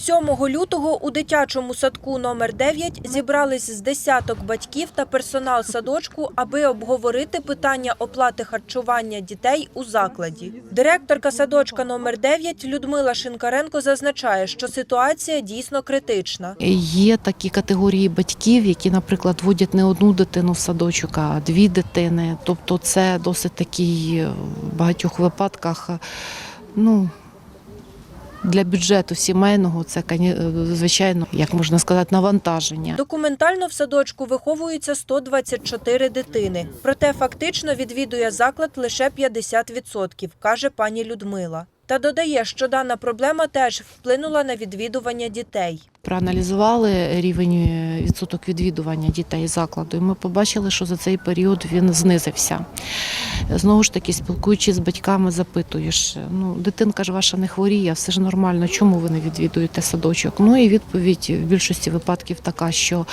7 лютого у дитячому садку номер 9 зібрались з десяток батьків та персонал садочку, аби обговорити питання оплати харчування дітей у закладі. Директорка садочка номер 9 Людмила Шинкаренко зазначає, що ситуація дійсно критична. Є такі категорії батьків, які, наприклад, водять не одну дитину в садочок, а дві дитини. Тобто, це досить такий е, в багатьох випадках. е, Ну, для бюджету сімейного це е, звичайно, як можна сказати, навантаження. Документально в садочку виховується 124 дитини. Проте фактично відвідує заклад лише 50%, каже пані Людмила. Та додає, що дана проблема теж вплинула на відвідування дітей. Проаналізували рівень е, відсоток відвідування дітей закладу, і ми побачили, що за цей період він знизився. Знову ж таки, спілкуючись з батьками, запитуєш: ну, дитинка ж ваша не хворіє, все ж нормально, чому ви не відвідуєте садочок? Ну і відповідь в більшості випадків така, що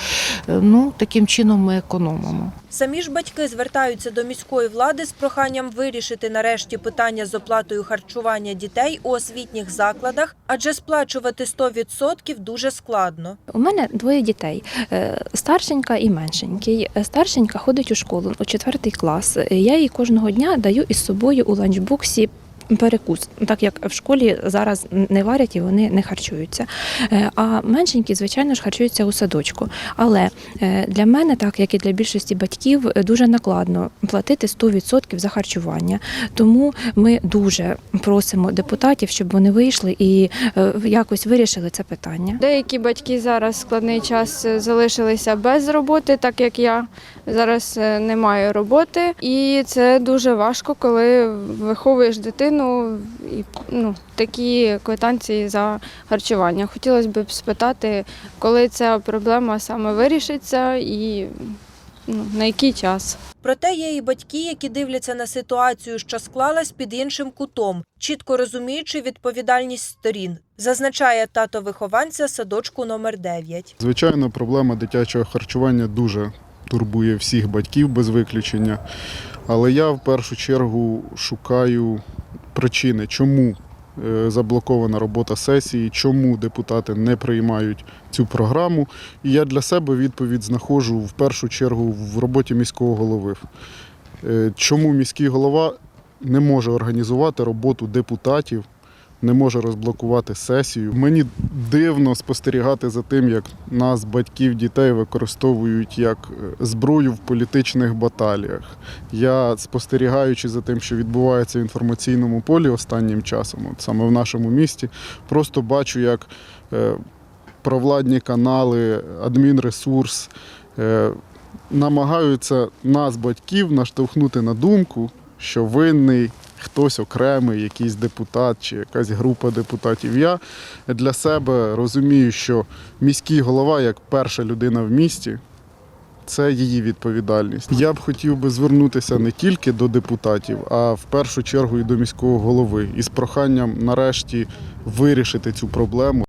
е, ну таким чином ми економимо. Самі ж батьки звертаються до міської влади з проханням вирішити нарешті питання з оплатою харчування дітей у освітніх закладах, адже сплачувати 100% дуже складно. У мене двоє дітей: е, старшенька і меншенький. Е, Старшенька ходить у школу у четвертий клас. Е, Я їй кожного дня даю із собою у ланчбоксі. Перекус, так як в школі зараз не варять і вони не харчуються. Е, А меншенькі, звичайно ж, харчуються у садочку. Але е, для мене, так як і для більшості батьків, дуже накладно платити 100% за харчування. Тому ми дуже просимо депутатів, щоб вони вийшли і е, якось вирішили це питання. Деякі батьки зараз складний час залишилися без роботи, так як я зараз не маю роботи. І це дуже важко, коли виховуєш дитину і ну, такі квитанції за харчування. Хотілося б спитати, коли ця проблема саме вирішиться і ну, на який час. Проте є і батьки, які дивляться на ситуацію, що склалась під іншим кутом, чітко розуміючи відповідальність сторін, зазначає тато вихованця садочку номер 9. Звичайно, проблема дитячого харчування дуже турбує всіх батьків без виключення. Але я в першу чергу шукаю причини, чому е, заблокована робота сесії, чому депутати не приймають цю програму. І я для себе відповідь знаходжу в першу чергу в роботі міського голови. Е, Чому міський голова не може організувати роботу депутатів не може розблокувати сесію. Мені дивно спостерігати за тим, як нас, батьків, дітей, використовують як е, зброю в політичних баталіях. Я спостерігаючи за тим, що відбувається в інформаційному полі останнім часом, от саме в нашому місті, просто бачу, як е, провладні канали, адмінресурс е, намагаються нас, батьків, наштовхнути на думку, що винний хтось окремий, якийсь депутат чи якась група депутатів. Я для себе розумію, що міський голова, як перша людина в місті, це її відповідальність. Я б хотів би звернутися не тільки до депутатів, а в першу чергу і до міського голови із проханням нарешті вирішити цю проблему.